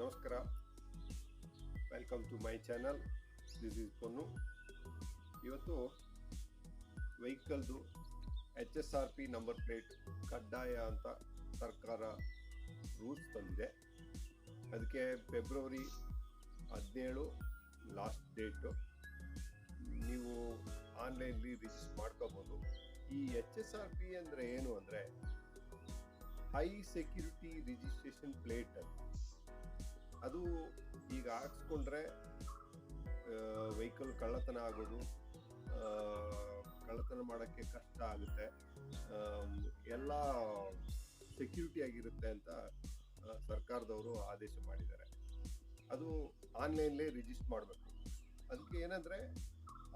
ನಮಸ್ಕಾರ. Welcome to my channel this is Ponnu ಇವತ್ತು ವೆಹಿಕಲ್ದು H S R P number plate ಕಡ್ಡಾಯ ಅಂತ ಸರ್ಕಾರ ರೂಲ್ಸ್ ತಂದಿದೆ. ಅದಕ್ಕೆ ಫೆಬ್ರವರಿ ಹದಿನೇಳು ಲಾಸ್ಟ್ ಡೇಟು ನೀವು ಆನ್ಲೈನಲ್ಲಿ ರಿಜಿಸ್ಟರ್ ಮಾಡ್ಕೋಬೋದು. ಈ ಎಚ್ ಎಸ್ ಆರ್ ಪಿ ಅಂದರೆ ಏನು ಅಂದರೆ ಹೈ ಸೆಕ್ಯೂರಿಟಿ ರಿಜಿಸ್ಟ್ರೇಷನ್ ಪ್ಲೇಟ್ ಅಂತ. ಅದು ಈಗ ಹಾಕ್ಸ್ಕೊಂಡ್ರೆ ವೆಹಿಕಲ್ ಕಳ್ಳತನ ಆಗೋದು ಕಳ್ಳತನ ಮಾಡೋಕ್ಕೆ ಕಷ್ಟ ಆಗುತ್ತೆ. ಎಲ್ಲ ಸೆಕ್ಯೂರಿಟಿ ಆಗಿರುತ್ತೆ ಅಂತ ಸರ್ಕಾರದವರು ಆದೇಶ ಮಾಡಿದ್ದಾರೆ. ಅದು ಆನ್ಲೈನ್ಲೇ ರಿಜಿಸ್ಟರ್ ಮಾಡಬೇಕು. ಅದಕ್ಕೆ ಏನಂದರೆ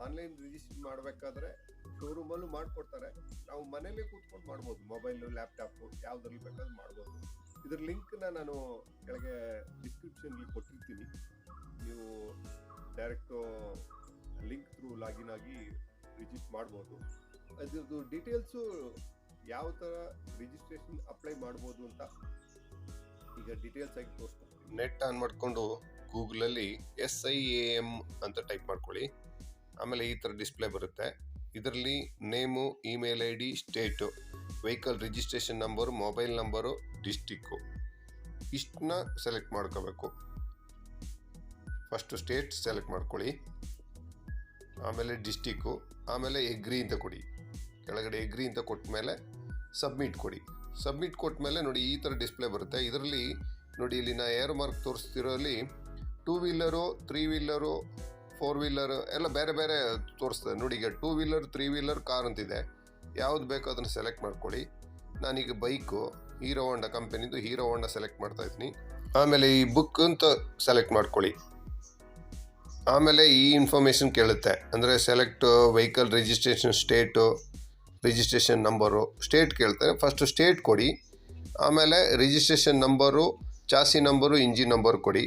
ಆನ್ಲೈನ್ ರಿಜಿಸ್ಟರ್ ಮಾಡಬೇಕಾದ್ರೆ ಶೋರೂಮಲ್ಲೂ ಮಾಡಿಕೊಡ್ತಾರೆ. ನಾವು ಮನೇಲೇ ಕೂತ್ಕೊಂಡು ಮಾಡ್ಬೋದು ಮೊಬೈಲು ಲ್ಯಾಪ್ಟಾಪು ಯಾವುದ್ರಲ್ಲಿ ಬೇಕಾದ್ರೂ ಮಾಡ್ಬೋದು. ಇದ್ರ ಲಿಂಕ್ನ ನಾನು ಕೆಳಗೆ ಡಿಸ್ಕ್ರಿಪ್ಷನ್ಲಿ ಕೊಟ್ಟಿರ್ತೀನಿ. ನೀವು ಡೈರೆಕ್ಟು ಲಿಂಕ್ ಥ್ರೂ ಲಾಗಿನ್ ಆಗಿ ರಿಜಿಸ್ಟರ್ ಮಾಡ್ಬೋದು. ಅದ್ರದ್ದು ಡೀಟೇಲ್ಸು ಯಾವ ಥರ ರಿಜಿಸ್ಟ್ರೇಷನ್ ಅಪ್ಲೈ ಮಾಡ್ಬೋದು ಅಂತ ಈಗ ಡೀಟೇಲ್ಸ್ ಆಗಿ ನೆಟ್ ಆನ್ ಮಾಡಿಕೊಂಡು ಗೂಗಲಲ್ಲಿ ಎಸ್ ಐ ಎ ಎಂ ಅಂತ ಟೈಪ್ ಮಾಡ್ಕೊಳ್ಳಿ. ಆಮೇಲೆ ಈ ಥರ ಡಿಸ್ಪ್ಲೇ ಬರುತ್ತೆ. ಇದರಲ್ಲಿ name, email I D state vehicle registration number, mobile number, district. ಇಷ್ಟನ್ನ select ಮಾಡ್ಕೋಬೇಕು. ಫಸ್ಟು ಸ್ಟೇಟ್ ಸೆಲೆಕ್ಟ್ ಮಾಡ್ಕೊಳ್ಳಿ. ಆಮೇಲೆ ಡಿಸ್ಟಿಕ್ಕು, ಆಮೇಲೆ ಎಗ್ರಿ ಅಂತ ಕೊಡಿ. ಕೆಳಗಡೆ ಎಗ್ರಿ ಅಂತ ಕೊಟ್ಟ ಮೇಲೆ ಸಬ್ಮಿಟ್ ಕೊಡಿ. ಸಬ್ಮಿಟ್ ಕೊಟ್ಟ ಮೇಲೆ ನೋಡಿ ಈ ಥರ ಡಿಸ್ಪ್ಲೇ ಬರುತ್ತೆ. ಇದರಲ್ಲಿ ನೋಡಿ ಇಲ್ಲಿ ನಾ arrow mark ತೋರಿಸ್ತಿರೋಲ್ಲಿ two wheeler, three wheeler, four wheeler ಎಲ್ಲ ಬೇರೆ ಬೇರೆ ತೋರಿಸ್ತದೆ ನೋಡಿ ಈಗ two wheeler, three wheeler car ಅಂತಿದೆ. ಯಾವ್ದು ಬೇಕೋ ಅದನ್ನು ಸೆಲೆಕ್ಟ್ ಮಾಡ್ಕೊಳ್ಳಿ. ನಾನೀಗ ಬೈಕು, ಹೀರೋ ಹೋಂಡ ಕಂಪನಿದು ಹೀರೋ ಹೋಂಡ ಸೆಲೆಕ್ಟ್ ಮಾಡ್ತಾ ಇದ್ದೀನಿ. ಆಮೇಲೆ ಈ ಬುಕ್ ಅಂತ ಸೆಲೆಕ್ಟ್ ಮಾಡ್ಕೊಳ್ಳಿ. ಆಮೇಲೆ ಈ ಇನ್ಫಾರ್ಮೇಷನ್ ಕೇಳುತ್ತೆ. ಅಂದರೆ select vehicle registration state registration number state ಕೇಳ್ತಾರೆ ಫಸ್ಟು ಸ್ಟೇಟ್ ಕೊಡಿ. ಆಮೇಲೆ registration number chassis number engine number ಕೊಡಿ.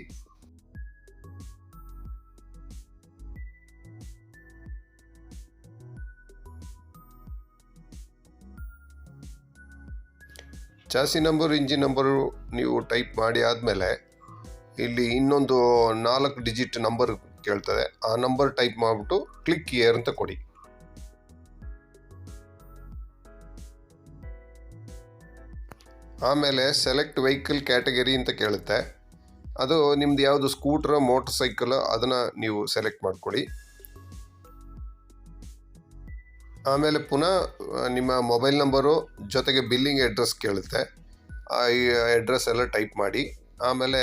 ಚಾಸಿ ನಂಬರ್, ಇಂಜಿನ್ ನಂಬರು ನೀವು ಟೈಪ್ ಮಾಡಿ ಆದಮೇಲೆ ಇಲ್ಲಿ ಇನ್ನೊಂದು ನಾಲ್ಕು ಡಿಜಿಟ್ ನಂಬರ್ ಕೇಳ್ತದೆ. ಆ ನಂಬರ್ ಟೈಪ್ ಮಾಡಿಬಿಟ್ಟು ಕ್ಲಿಕ್ ಇಯರ್ ಅಂತ ಕೊಡಿ. ಆಮೇಲೆ ಸೆಲೆಕ್ಟ್ ವೆಹಿಕಲ್ ಕ್ಯಾಟಗರಿ ಅಂತ ಕೇಳುತ್ತೆ. ಅದು ನಿಮ್ದು ಯಾವುದು ಸ್ಕೂಟ್ರ್ ಮೋಟರ್ ಸೈಕಲ್ ಅದನ್ನು ನೀವು ಸೆಲೆಕ್ಟ್ ಮಾಡ್ಕೊಳ್ಳಿ. ಆಮೇಲೆ ಪುನಃ ನಿಮ್ಮ ಮೊಬೈಲ್ ನಂಬರು ಜೊತೆಗೆ ಬಿಲ್ಲಿಂಗ್ ಅಡ್ರೆಸ್ ಕೇಳುತ್ತೆ. ಈ ಅಡ್ರೆಸ್ ಎಲ್ಲ ಟೈಪ್ ಮಾಡಿ. ಆಮೇಲೆ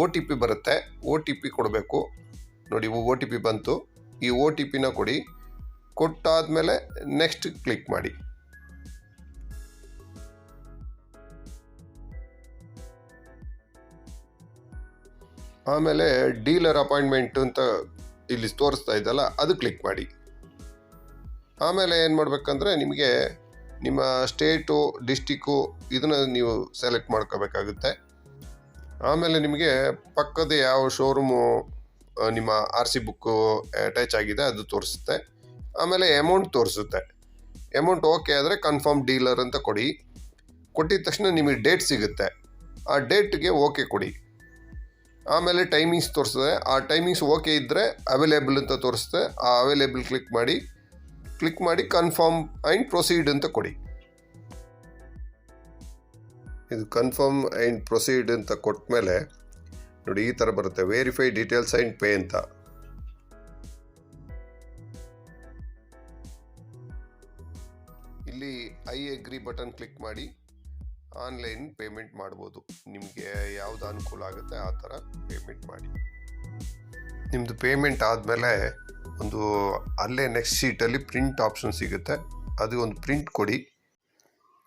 ಒ ಟಿ ಪಿ ಬರುತ್ತೆ. ಒ ಟಿ ಪಿ ಕೊಡಬೇಕು. ನೋಡಿ ಒ ಟಿ ಪಿ ಬಂತು. ಈ ಒ ಟಿ ಪಿನ ಕೊಡಿ. ಕೊಟ್ಟಾದಮೇಲೆ ನೆಕ್ಸ್ಟ್ ಕ್ಲಿಕ್ ಮಾಡಿ. ಆಮೇಲೆ ಡೀಲರ್ ಅಪಾಯಿಂಟ್ಮೆಂಟ್ ಅಂತ ಇಲ್ಲಿ ತೋರಿಸ್ತಾ ಇದ್ದಲ್ಲ ಅದು ಕ್ಲಿಕ್ ಮಾಡಿ. ಆಮೇಲೆ ಏನು ಮಾಡಬೇಕಂದ್ರೆ ನಿಮಗೆ ನಿಮ್ಮ ಸ್ಟೇಟು, ಡಿಸ್ಟಿಕ್ಕು ಇದನ್ನು ನೀವು ಸೆಲೆಕ್ಟ್ ಮಾಡ್ಕೋಬೇಕಾಗುತ್ತೆ. ಆಮೇಲೆ ನಿಮಗೆ ಪಕ್ಕದ ಯಾವ ಶೋರೂಮು ನಿಮ್ಮ ಆರ್ ಸಿ ಬುಕ್ಕು ಅಟ್ಯಾಚ್ ಆಗಿದೆ ಅದು ತೋರಿಸುತ್ತೆ. ಆಮೇಲೆ ಅಮೌಂಟ್ ತೋರಿಸುತ್ತೆ. ಅಮೌಂಟ್ ಓಕೆ ಆದರೆ ಕನ್ಫರ್ಮ್ ಡೀಲರ್ ಅಂತ ಕೊಡಿ. ಕೊಟ್ಟಿದ ತಕ್ಷಣ ನಿಮಗೆ ಡೇಟ್ ಸಿಗುತ್ತೆ. ಆ ಡೇಟ್ಗೆ ಓಕೆ ಕೊಡಿ. ಆಮೇಲೆ ಟೈಮಿಂಗ್ಸ್ ತೋರಿಸ್ತದೆ ಆ ಟೈಮಿಂಗ್ಸ್ ಓಕೆ ಇದ್ದರೆ ಅವೈಲೇಬಲ್ ಅಂತ ತೋರಿಸುತ್ತೆ. ಆ ಅವೈಲೇಬಲ್ ಕ್ಲಿಕ್ ಮಾಡಿ. ಕ್ಲಿಕ್ ಮಾಡಿ ಕನ್ಫರ್ಮ್ ಆ್ಯಂಡ್ ಪ್ರೊಸೀಡ್ ಅಂತ ಕೊಡಿ. ಇದು ಕನ್ಫರ್ಮ್ ಆ್ಯಂಡ್ ಪ್ರೊಸೀಡ್ ಅಂತ ಕೊಟ್ಟ ಮೇಲೆ ನೋಡಿ ಈ ಥರ ಬರುತ್ತೆ. ವೆರಿಫೈ ಡೀಟೇಲ್ಸ್ ಆ್ಯಂಡ್ ಪೇ ಅಂತ. ಇಲ್ಲಿ ಐ ಅಗ್ರಿ ಬಟನ್ ಕ್ಲಿಕ್ ಮಾಡಿ ಆನ್ಲೈನ್ ಪೇಮೆಂಟ್ ಮಾಡ್ಬೋದು. ನಿಮಗೆ ಯಾವ್ದು ಅನುಕೂಲ ಆಗುತ್ತೆ ಆ ಥರ ಪೇಮೆಂಟ್ ಮಾಡಿ. ನಿಮ್ಮದು ಪೇಮೆಂಟ್ ಆದಮೇಲೆ ಒಂದು ಅಲ್ಲೇ ನೆಕ್ಸ್ಟ್ ಸೀಟಲ್ಲಿ ಪ್ರಿಂಟ್ ಆಪ್ಷನ್ ಸಿಗುತ್ತೆ. ಅದು ಒಂದು ಪ್ರಿಂಟ್ ಕೊಡಿ.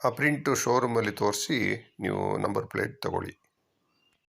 ಆ ಪ್ರಿಂಟು ಶೋರೂಮಲ್ಲಿ ತೋರಿಸಿ ನೀವು ನಂಬರ್ ಪ್ಲೇಟ್ ತಗೊಳ್ಳಿ.